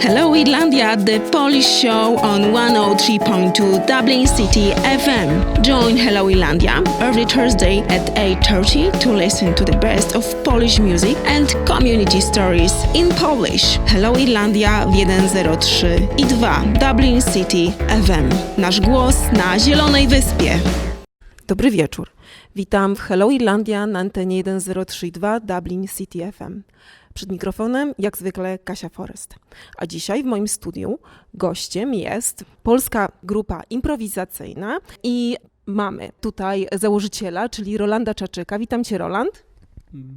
Hello Irlandia, the Polish show on 103.2 Dublin City FM. Join Hello Irlandia every Thursday at 8.30 to listen to the best of Polish music and community stories in Polish. Hello Irlandia w 103 i 2 Dublin City FM. Nasz głos na Zielonej Wyspie. Dobry wieczór. Witam w Hello Irlandia na antenie 1032 Dublin City FM. Przed mikrofonem, jak zwykle, Kasia Forest. A dzisiaj w moim studiu gościem jest polska grupa improwizacyjna i mamy tutaj założyciela, czyli Rolanda Czaczyka. Witam cię, Roland.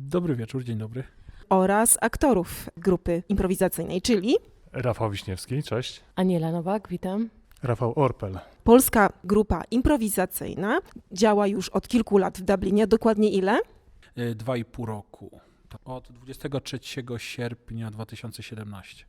Dobry wieczór, dzień dobry. Oraz aktorów grupy improwizacyjnej, czyli Rafał Wiśniewski, cześć. Aniela Nowak, witam. Rafał Orpel. polska grupa improwizacyjna. Działa już od kilku lat w Dublinie. Dokładnie ile? Y, Dwa i pół roku. Od 23 sierpnia 2017.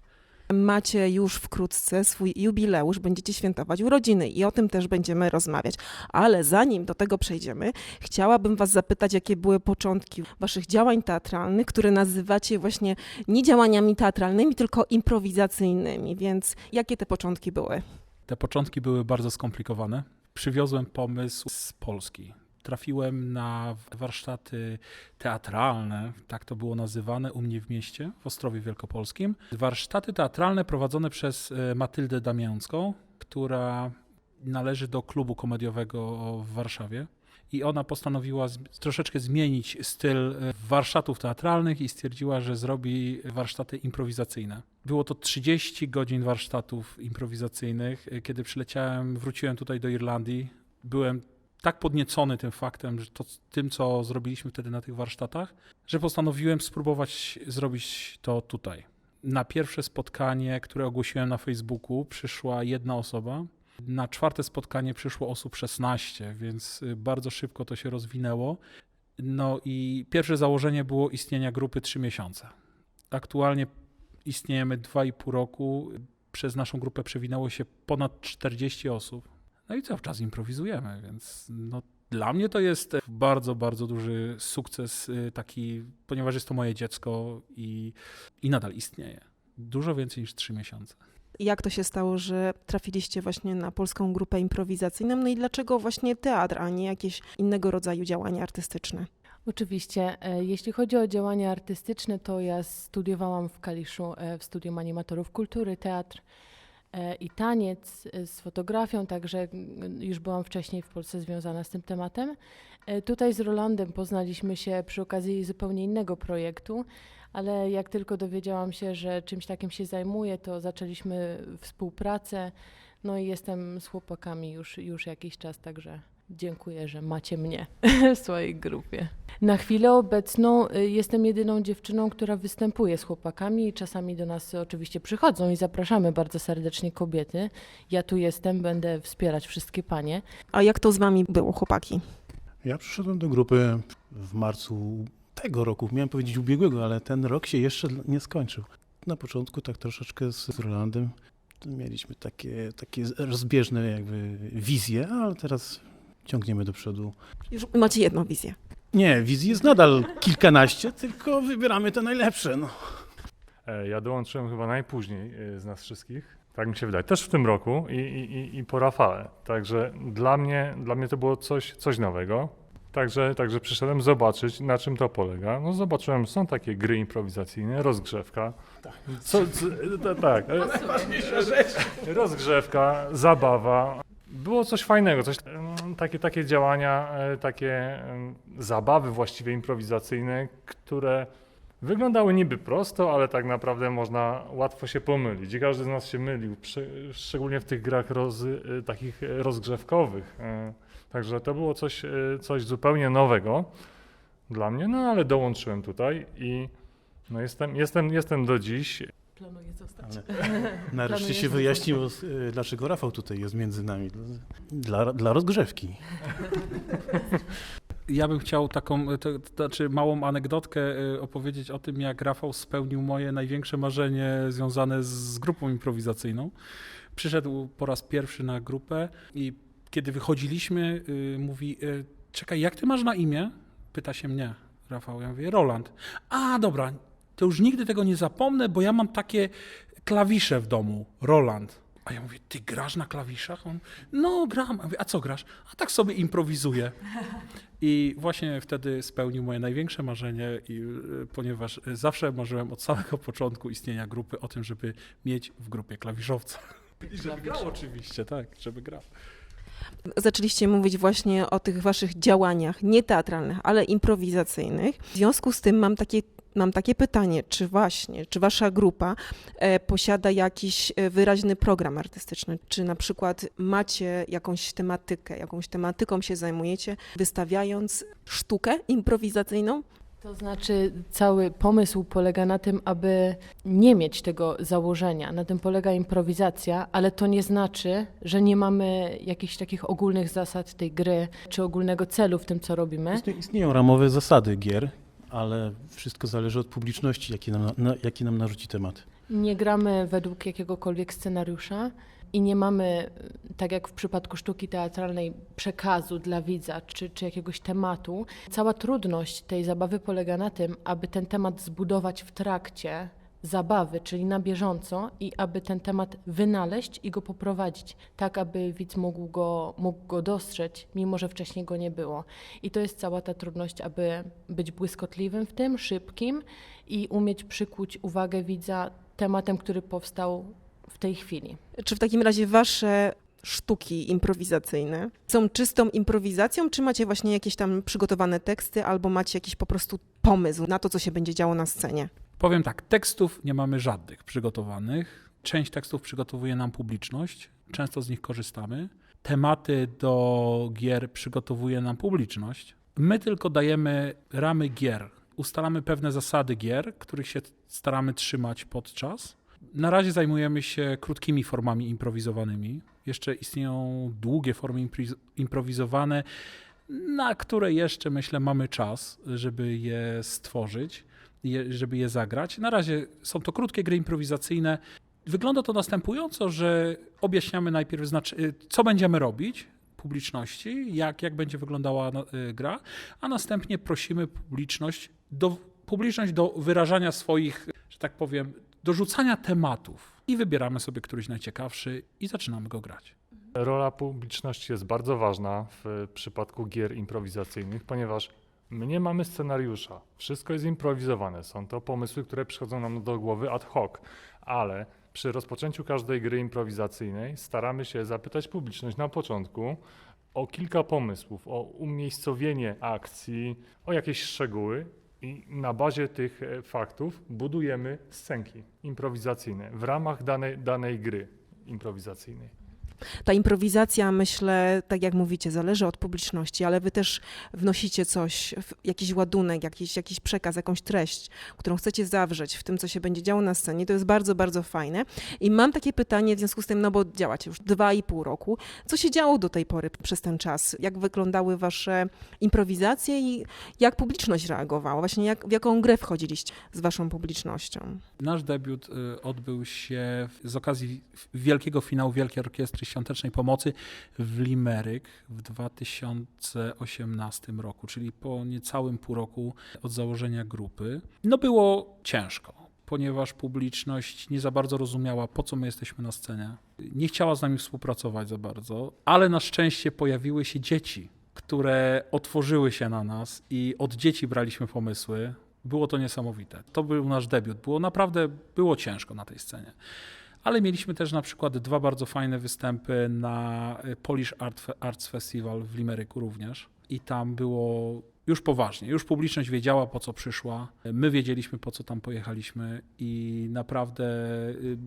Macie już wkrótce swój jubileusz, będziecie świętować urodziny i o tym też będziemy rozmawiać. Ale zanim do tego przejdziemy, chciałabym Was zapytać, jakie były początki Waszych działań teatralnych, które nazywacie właśnie nie działaniami teatralnymi, tylko improwizacyjnymi. Więc jakie te początki były? Te początki były bardzo skomplikowane. Przywiozłem pomysł z Polski. Trafiłem na warsztaty teatralne, tak to było nazywane u mnie w mieście, w Ostrowie Wielkopolskim. Warsztaty teatralne prowadzone przez e, Matyldę Damięcką, która należy do klubu komediowego w Warszawie. I ona postanowiła z, troszeczkę zmienić styl e, warsztatów teatralnych i stwierdziła, że zrobi warsztaty improwizacyjne. Było to 30 godzin warsztatów improwizacyjnych. E, Kiedy przyleciałem, wróciłem tutaj do Irlandii, byłem tak podniecony tym faktem, że to, tym, co zrobiliśmy wtedy na tych warsztatach, że postanowiłem spróbować zrobić to tutaj. Na pierwsze spotkanie, które ogłosiłem na Facebooku, przyszła jedna osoba. Na czwarte spotkanie przyszło osób 16, więc y, bardzo szybko to się rozwinęło. No i pierwsze założenie było istnienia grupy 3 miesiące. Aktualnie istniejemy 2,5 roku. Przez naszą grupę przewinęło się ponad 40 osób. No i cały czas improwizujemy, więc no, dla mnie to jest bardzo, bardzo duży sukces y, taki, ponieważ jest to moje dziecko i, i nadal istnieje. Dużo więcej niż 3 miesiące. Jak to się stało, że trafiliście właśnie na polską grupę improwizacyjną? No i dlaczego właśnie teatr, a nie jakieś innego rodzaju działania artystyczne? Oczywiście, e, jeśli chodzi o działania artystyczne, to ja studiowałam w Kaliszu e, w Studium Animatorów Kultury, teatr i taniec e, z fotografią, także już byłam wcześniej w Polsce związana z tym tematem. E, Tutaj z Rolandem poznaliśmy się przy okazji zupełnie innego projektu, ale jak tylko dowiedziałam się, że czymś takim się zajmuję, to zaczęliśmy współpracę. No i jestem z chłopakami już, już jakiś czas, także dziękuję, że macie mnie w swojej grupie. Na chwilę obecną y, jestem jedyną dziewczyną, która występuje z chłopakami i czasami do nas oczywiście przychodzą i zapraszamy bardzo serdecznie kobiety. Ja tu jestem, będę wspierać wszystkie panie. A jak to z Wami było, chłopaki? Ja przyszedłem do grupy w marcu tego roku, miałem powiedzieć ubiegłego, ale ten rok się jeszcze nie skończył. Na początku tak troszeczkę z z Rolandem mieliśmy takie, takie rozbieżne jakby wizje, ale teraz ciągniemy do przodu. Już macie jedną wizję. Nie, wizji jest nadal kilkanaście, tylko wybieramy te najlepsze. No. E, Ja dołączyłem chyba najpóźniej e, z nas wszystkich. Tak mi się wydaje. Też w tym roku i, i, i- po Rafale. Także dla mnie, dla mnie to było coś, coś nowego. Także, także przyszedłem zobaczyć, na czym to polega. No zobaczyłem, są takie gry improwizacyjne, rozgrzewka. Co, co, ta- tak. e, Rozgrzewka, zabawa. Było coś fajnego, coś, mm, takie, takie działania, e, takie em, zabawy właściwie improwizacyjne, które wyglądały niby prosto, ale tak naprawdę można łatwo się pomylić. I każdy z nas się mylił, przy, szczególnie w tych grach roz, e, takich rozgrzewkowych. E, Także to było coś, coś zupełnie nowego dla mnie, no ale dołączyłem tutaj i no jestem, jestem, jestem do dziś. Planuję zostać. Ale nareszcie Planuję się wyjaśniło, y, dlaczego Rafał tutaj jest między nami. Dla, dla rozgrzewki. Ja bym chciał taką, to, to znaczy małą anegdotkę y, opowiedzieć o tym, jak Rafał spełnił moje największe marzenie związane z grupą improwizacyjną. Przyszedł po raz pierwszy na grupę i kiedy wychodziliśmy, y, mówi, czekaj, jak ty masz na imię? Pyta się mnie, Rafał. Ja mówię, Roland. A, dobra, to już nigdy tego nie zapomnę, bo ja mam takie klawisze w domu, Roland. A ja mówię, ty grasz na klawiszach? On, no gram. Ja mówię, a co grasz? A tak sobie improwizuję. I właśnie wtedy spełnił moje największe marzenie, i, y, ponieważ zawsze marzyłem od samego początku istnienia grupy o tym, żeby mieć w grupie klawiszowca. I żeby grał oczywiście, tak, żeby grał. Zaczęliście mówić właśnie o tych waszych działaniach, nie teatralnych, ale improwizacyjnych. W związku z tym mam takie, mam takie pytanie, czy właśnie, czy wasza grupa e, posiada jakiś e, wyraźny program artystyczny? Czy na przykład macie jakąś tematykę, jakąś tematyką się zajmujecie, wystawiając sztukę improwizacyjną? To znaczy, cały pomysł polega na tym, aby nie mieć tego założenia. Na tym polega improwizacja, ale to nie znaczy, że nie mamy jakichś takich ogólnych zasad tej gry, czy ogólnego celu w tym, co robimy. Istnie- Istnieją ramowe zasady gier, ale wszystko zależy od publiczności, jaki nam, na, jaki nam narzuci temat. Nie gramy według jakiegokolwiek scenariusza i nie mamy, tak jak w przypadku sztuki teatralnej, przekazu dla widza czy, czy jakiegoś tematu. Cała trudność tej zabawy polega na tym, aby ten temat zbudować w trakcie zabawy, czyli na bieżąco, i aby ten temat wynaleźć i go poprowadzić, tak aby widz mógł go, mógł go dostrzec, mimo że wcześniej go nie było. I to jest cała ta trudność, aby być błyskotliwym w tym, szybkim i umieć przykuć uwagę widza tematem, który powstał w tej chwili. Czy w takim razie wasze sztuki improwizacyjne są czystą improwizacją, czy macie właśnie jakieś tam przygotowane teksty, albo macie jakiś po prostu pomysł na to, co się będzie działo na scenie? Powiem tak, tekstów nie mamy żadnych przygotowanych. Część tekstów przygotowuje nam publiczność, często z nich korzystamy. Tematy do gier przygotowuje nam publiczność. My tylko dajemy ramy gier, ustalamy pewne zasady gier, których się staramy trzymać podczas. Na razie zajmujemy się krótkimi formami improwizowanymi. Jeszcze istnieją długie formy improwizowane, na które jeszcze myślę mamy czas, żeby je stworzyć je, żeby je zagrać. Na razie są to krótkie gry improwizacyjne. Wygląda to następująco, że objaśniamy najpierw, znaczy, y, co będziemy robić publiczności, jak, jak będzie wyglądała na- y, gra, a następnie prosimy publiczność do, publiczność do wyrażania swoich, że tak powiem, do rzucania tematów. I wybieramy sobie któryś najciekawszy i zaczynamy go grać. Rola publiczności jest bardzo ważna w przypadku gier improwizacyjnych, ponieważ my nie mamy scenariusza. Wszystko jest improwizowane. Są to pomysły, które przychodzą nam do głowy ad hoc, ale przy rozpoczęciu każdej gry improwizacyjnej staramy się zapytać publiczność na początku o kilka pomysłów, o umiejscowienie akcji, o jakieś szczegóły. I na bazie tych e, faktów budujemy scenki improwizacyjne w ramach danej, danej gry improwizacyjnej. Ta improwizacja, myślę, tak jak mówicie, zależy od publiczności, ale wy też wnosicie coś, jakiś ładunek, jakiś, jakiś przekaz, jakąś treść, którą chcecie zawrzeć w tym, co się będzie działo na scenie. To jest bardzo, bardzo fajne. I mam takie pytanie w związku z tym, no bo działacie już dwa i pół roku. Co się działo do tej pory przez ten czas? Jak wyglądały wasze improwizacje i jak publiczność reagowała? Właśnie jak, w jaką grę wchodziliście z waszą publicznością? Nasz debiut y, odbył się z okazji wielkiego finału Wielkiej Orkiestry Świątecznej Pomocy w Limeryk w 2018 roku, czyli po niecałym pół roku od założenia grupy. No było ciężko, ponieważ publiczność nie za bardzo rozumiała, po co my jesteśmy na scenie. Nie chciała z nami współpracować za bardzo, ale na szczęście pojawiły się dzieci, które otworzyły się na nas i od dzieci braliśmy pomysły. Było to niesamowite. To był nasz debiut. Było naprawdę było ciężko na tej scenie. Ale mieliśmy też na przykład dwa bardzo fajne występy na y, Polish Art Arts Festival w Limeryku również. I tam było już poważnie. Już publiczność wiedziała, po co przyszła. My wiedzieliśmy, po co tam pojechaliśmy i naprawdę y,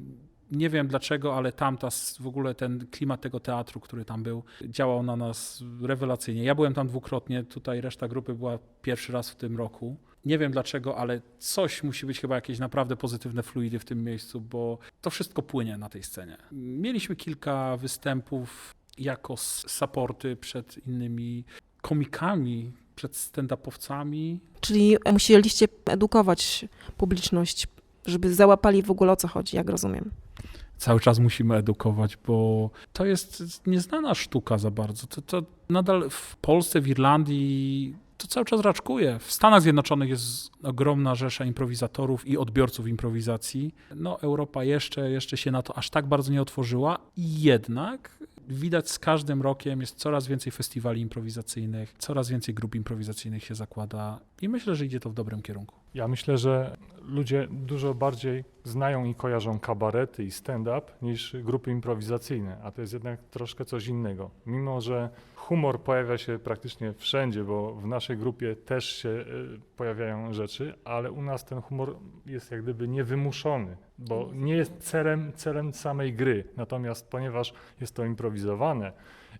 nie wiem dlaczego, ale tam ta, s- w ogóle ten klimat tego teatru, który tam był, działał na nas rewelacyjnie. Ja byłem tam dwukrotnie, tutaj reszta grupy była pierwszy raz w tym roku. Nie wiem dlaczego, ale coś musi być chyba jakieś naprawdę pozytywne fluidy w tym miejscu, bo to wszystko płynie na tej scenie. Mieliśmy kilka występów jako supporty przed innymi komikami, przed stand-upowcami. Czyli musieliście edukować publiczność, żeby załapali w ogóle o co chodzi, jak rozumiem. Cały czas musimy edukować, bo to jest nieznana sztuka za bardzo. To, to nadal w Polsce, w Irlandii to cały czas raczkuje. W Stanach Zjednoczonych jest ogromna rzesza improwizatorów i odbiorców improwizacji. No, Europa jeszcze, jeszcze się na to aż tak bardzo nie otworzyła. I jednak widać z każdym rokiem jest coraz więcej festiwali improwizacyjnych, coraz więcej grup improwizacyjnych się zakłada i myślę, że idzie to w dobrym kierunku. Ja myślę, że ludzie dużo bardziej znają i kojarzą kabarety i stand-up niż grupy improwizacyjne, a to jest jednak troszkę coś innego. Mimo, że humor pojawia się praktycznie wszędzie, bo w naszej grupie też się y, pojawiają rzeczy, ale u nas ten humor jest jak gdyby niewymuszony, bo nie jest celem, celem samej gry. Natomiast ponieważ jest to improwizowane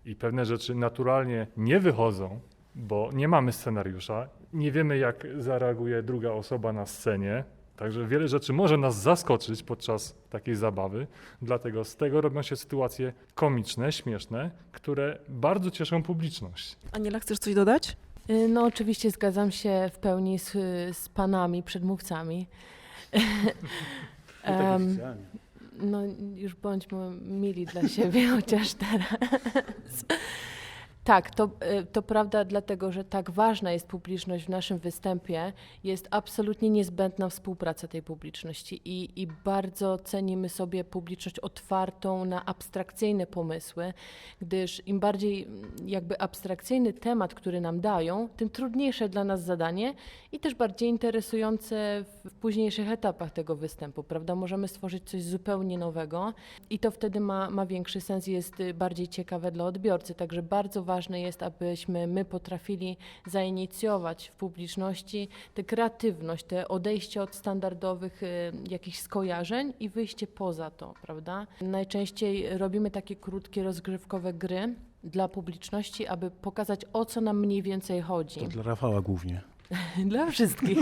i pewne rzeczy naturalnie nie wychodzą, bo nie mamy scenariusza, nie wiemy jak zareaguje druga osoba na scenie, także wiele rzeczy może nas zaskoczyć podczas takiej zabawy, dlatego z tego robią się sytuacje komiczne, śmieszne, które bardzo cieszą publiczność. Aniela, chcesz coś dodać? Y, No oczywiście zgadzam się w pełni z, z panami, przedmówcami. Em, no już bądźmy mili dla siebie chociaż teraz. Tak, to, y, to prawda, dlatego że tak ważna jest publiczność w naszym występie, jest absolutnie niezbędna współpraca tej publiczności i, i bardzo cenimy sobie publiczność otwartą na abstrakcyjne pomysły, gdyż im bardziej mm, jakby abstrakcyjny temat, który nam dają, tym trudniejsze dla nas zadanie i też bardziej interesujące w, późniejszych etapach tego występu, prawda? Możemy stworzyć coś zupełnie nowego i to wtedy ma, ma większy sens jest y, bardziej ciekawe dla odbiorcy. Także bardzo ważne jest, abyśmy my potrafili zainicjować w publiczności tę kreatywność, te odejście od standardowych y, jakichś skojarzeń i wyjście poza to, prawda? Najczęściej robimy takie krótkie, rozgrywkowe gry dla publiczności, aby pokazać o co nam mniej więcej chodzi. To dla Rafała głównie. Dla wszystkich.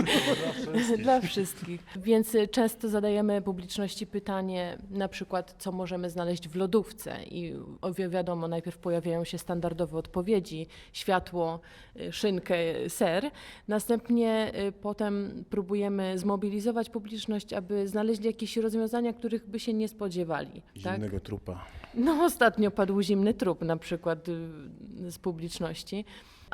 Dla wszystkich. Więc y, często zadajemy publiczności pytanie, na przykład, co możemy znaleźć w lodówce. I wi- wiadomo, najpierw pojawiają się standardowe odpowiedzi: światło, y, szynkę, ser. Następnie y, potem próbujemy zmobilizować publiczność, aby znaleźli jakieś rozwiązania, których by się nie spodziewali. Tak? Zimnego trupa. No, ostatnio padł zimny trup na przykład y, z publiczności,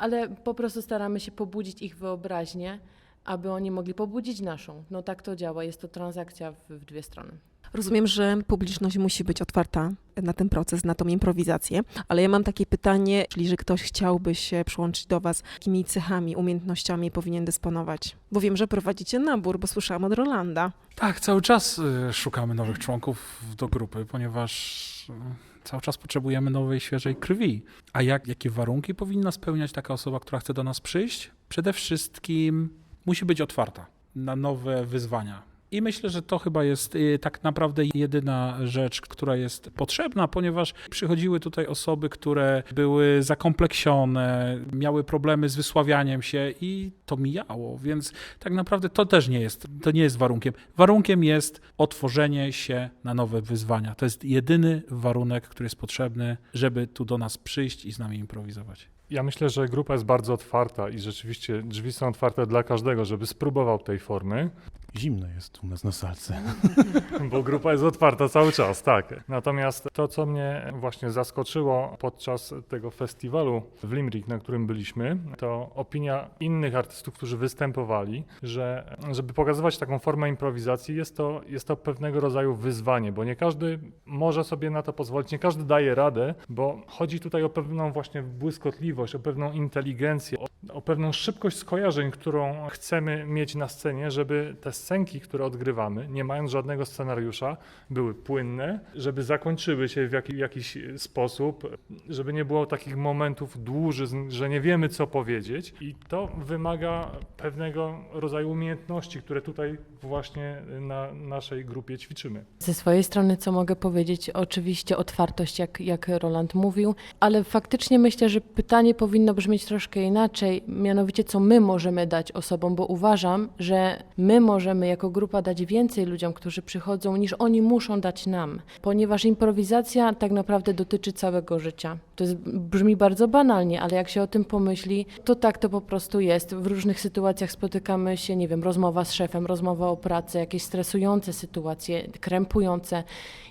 ale po prostu staramy się pobudzić ich wyobraźnię, aby oni mogli pobudzić naszą. No tak to działa, jest to transakcja w, w dwie strony. Rozumiem, że publiczność musi być otwarta na ten proces, na tą improwizację, ale ja mam takie pytanie, czyli że ktoś chciałby się przyłączyć do Was, jakimi cechami, umiejętnościami powinien dysponować? Bo wiem, że prowadzicie nabór, bo słyszałam od Rolanda. Tak, cały czas y, szukamy nowych członków do grupy, ponieważ y, cały czas potrzebujemy nowej, świeżej krwi. A jak, jakie warunki powinna spełniać taka osoba, która chce do nas przyjść? Przede wszystkim musi być otwarta na nowe wyzwania. I myślę, że to chyba jest y, tak naprawdę jedyna rzecz, która jest potrzebna, ponieważ przychodziły tutaj osoby, które były zakompleksione, miały problemy z wysławianiem się i to mijało, więc tak naprawdę to też nie jest, to nie jest warunkiem. Warunkiem jest otworzenie się na nowe wyzwania. To jest jedyny warunek, który jest potrzebny, żeby tu do nas przyjść i z nami improwizować. Ja myślę, że grupa jest bardzo otwarta i rzeczywiście drzwi są otwarte dla każdego, żeby spróbował tej formy, Zimno jest u nas na salce. bo grupa jest otwarta cały czas, tak. Natomiast to, co mnie właśnie zaskoczyło podczas tego festiwalu w Limerick, na którym byliśmy, to opinia innych artystów, którzy występowali, że żeby pokazywać taką formę improwizacji, jest to, jest to pewnego rodzaju wyzwanie, bo nie każdy może sobie na to pozwolić, nie każdy daje radę, bo chodzi tutaj o pewną właśnie błyskotliwość, o pewną inteligencję, o, o pewną szybkość skojarzeń, którą chcemy mieć na scenie, żeby te scenki, które odgrywamy, nie mając żadnego scenariusza, były płynne, żeby zakończyły się w jaki, jakiś sposób, żeby nie było takich momentów dłużyzn, że nie wiemy, co powiedzieć. I to wymaga pewnego rodzaju umiejętności, które tutaj właśnie na naszej grupie ćwiczymy. Ze swojej strony, co mogę powiedzieć, oczywiście otwartość, jak, jak Roland mówił, ale faktycznie myślę, że pytanie powinno brzmieć troszkę inaczej, mianowicie co my możemy dać osobom, bo uważam, że my możemy jako grupa dać więcej ludziom, którzy przychodzą, niż oni muszą dać nam, ponieważ improwizacja tak naprawdę dotyczy całego życia. To jest, brzmi bardzo banalnie, ale jak się o tym pomyśli, to tak to po prostu jest. W różnych sytuacjach spotykamy się, nie wiem, rozmowa z szefem, rozmowa o pracy, jakieś stresujące sytuacje, krępujące.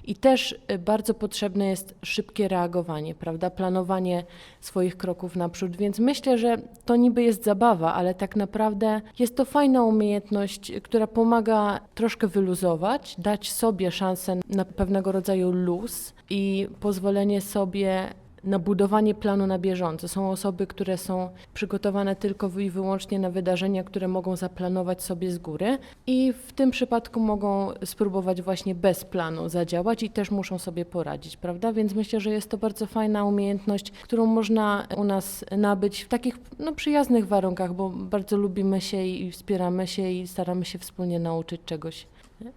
I też y, bardzo potrzebne jest szybkie reagowanie, prawda? Planowanie swoich kroków naprzód. Więc myślę, że to niby jest zabawa, ale tak naprawdę jest to fajna umiejętność, która pomaga troszkę wyluzować, dać sobie szansę na pewnego rodzaju luz i pozwolenie sobie na budowanie planu na bieżąco. Są osoby, które są przygotowane tylko i wyłącznie na wydarzenia, które mogą zaplanować sobie z góry i w tym przypadku mogą spróbować właśnie bez planu zadziałać i też muszą sobie poradzić, prawda? Więc myślę, że jest to bardzo fajna umiejętność, którą można u nas nabyć w takich no, przyjaznych warunkach, bo bardzo lubimy się i wspieramy się i staramy się wspólnie nauczyć czegoś.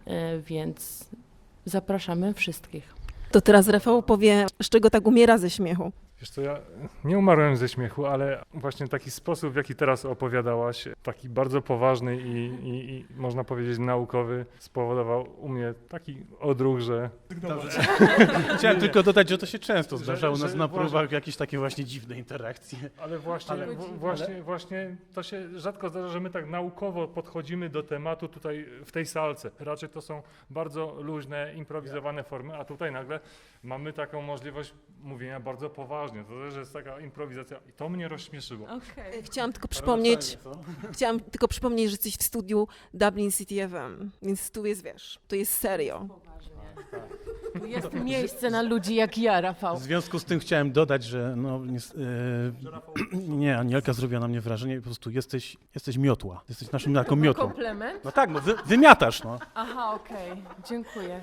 E, Więc zapraszamy wszystkich. To teraz Rafał powie, z czego tak umiera ze śmiechu. Wiesz co, ja nie umarłem ze śmiechu, ale właśnie taki sposób, w jaki teraz opowiadałaś, taki bardzo poważny i, i, i można powiedzieć naukowy, spowodował u mnie taki odruch, że Chciałem tylko dodać, że to się często Że- zdarza u nas że na właśnie- próbach jakieś takie właśnie dziwne interakcje. Ale właśnie, Ale- w- właśnie, właśnie to się rzadko zdarza, że my tak naukowo podchodzimy do tematu tutaj w tej salce. Raczej to są bardzo luźne, improwizowane formy, a tutaj nagle mamy taką możliwość mówienia bardzo poważnie. To też jest taka improwizacja i to mnie rozśmieszyło. Chciałam tylko przypomnieć, chciałam tylko przypomnieć, że jesteś w studiu Dublin City FM, więc tu jest, wiesz, to jest serio. Tu jest miejsce na ludzi jak ja, Rafał. W związku z tym chciałem dodać, że no, nies- e, nie, Anielka zrobiła na mnie wrażenie, po prostu jesteś, jesteś miotła. Jesteś naszym taką miotłą. Komplement? No tak, no wy, wymiatasz, no. Aha, okej, dziękuję.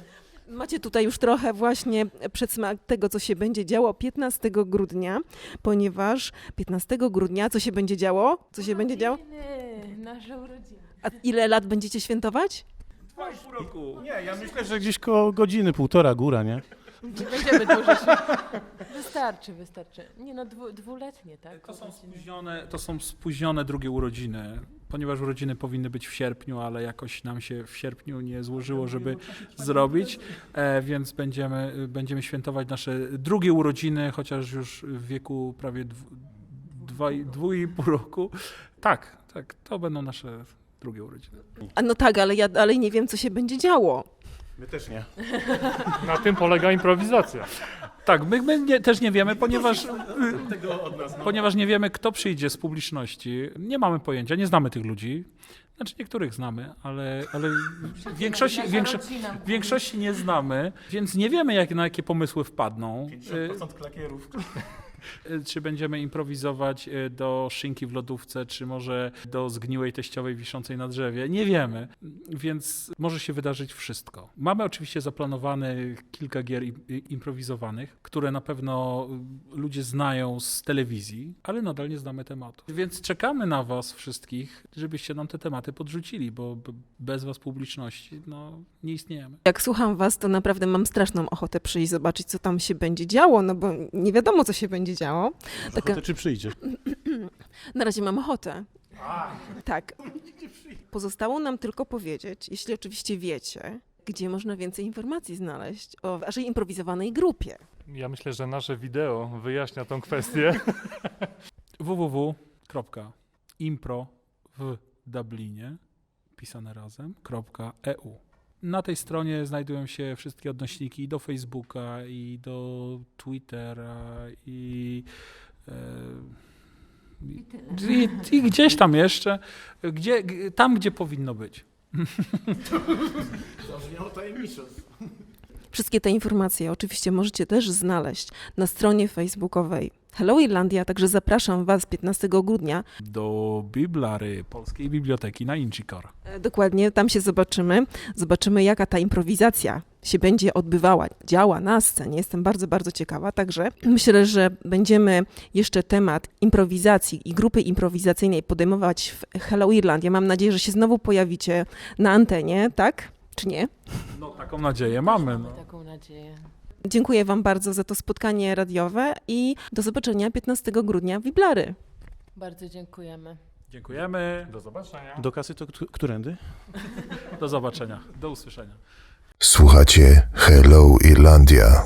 Macie tutaj już trochę właśnie przedsmak tego, co się będzie działo 15 grudnia, ponieważ 15 grudnia, co się będzie działo? Co się będzie działo? Urodziny, Nasze urodziny. A ile lat będziecie świętować? roku. Nie, ja myślę, że gdzieś koło godziny, półtora góra, nie? Nie będziemy dłużej. Wystarczy, wystarczy. Nie no, dwu, dwuletnie, tak? To są, spóźnione, to są spóźnione drugie urodziny, ponieważ urodziny powinny być w sierpniu, ale jakoś nam się w sierpniu nie złożyło, żeby zrobić, e, więc będziemy, będziemy świętować nasze drugie urodziny, chociaż już w wieku prawie dwu, dwa, i- dwu i pół roku. Tak, tak, to będą nasze drugie urodziny. A no tak, ale ja dalej nie wiem, co się będzie działo. My też nie. Na tym polega improwizacja. Tak, my, my nie, też nie wiemy, ponieważ, ponieważ nie wiemy, kto przyjdzie z publiczności. Nie mamy pojęcia, nie znamy tych ludzi. Znaczy niektórych znamy, ale, ale w większości, większo, większości nie znamy, więc nie wiemy, jak, na jakie pomysły wpadną. Y, klakierów. Y, Czy będziemy improwizować y, do szynki w lodówce, czy może do zgniłej teściowej wiszącej na drzewie. Nie wiemy, więc może się wydarzyć wszystko. Mamy oczywiście zaplanowane kilka gier improwizowanych, które na pewno y, ludzie znają z telewizji, ale nadal nie znamy tematu. Więc czekamy na was wszystkich, żebyście nam te tematy podrzucili, bo bez was publiczności no, nie istniejemy. Jak słucham was, to naprawdę mam straszną ochotę przyjść, zobaczyć, co tam się będzie działo, no bo nie wiadomo, co się będzie działo. Taka, Taka... czy przyjdziesz? na razie mam ochotę. Tak. Pozostało nam tylko powiedzieć, jeśli oczywiście wiecie, gdzie można więcej informacji znaleźć o waszej improwizowanej grupie. Ja myślę, że nasze wideo wyjaśnia tą kwestię. www.impro w Dublinie pisane razem .eu. Na tej stronie znajdują się wszystkie odnośniki i do Facebooka, i do Twittera, i, e, i, i, i gdzieś tam jeszcze, gdzie, g- tam gdzie powinno być. Wszystkie te informacje oczywiście możecie też znaleźć na stronie facebookowej Hello Irlandia, także zapraszam was 15 grudnia. Do Biblary Polskiej Biblioteki na Inchikor. E, Dokładnie, tam się zobaczymy. Zobaczymy, jaka ta improwizacja się będzie odbywała, działa na scenie. Jestem bardzo, bardzo ciekawa. Także myślę, że będziemy jeszcze temat improwizacji i grupy improwizacyjnej podejmować w Hello Irlandia. Mam nadzieję, że się znowu pojawicie na antenie, tak? Czy nie? No taką nadzieję mamy. No. Taką nadzieję. Dziękuję Wam bardzo za to spotkanie radiowe i do zobaczenia 15 grudnia w Iblary. Bardzo dziękujemy. Dziękujemy. Do zobaczenia. Do kasy to któ- którędy? Do zobaczenia. Do usłyszenia. Słuchacie Hello Irlandia.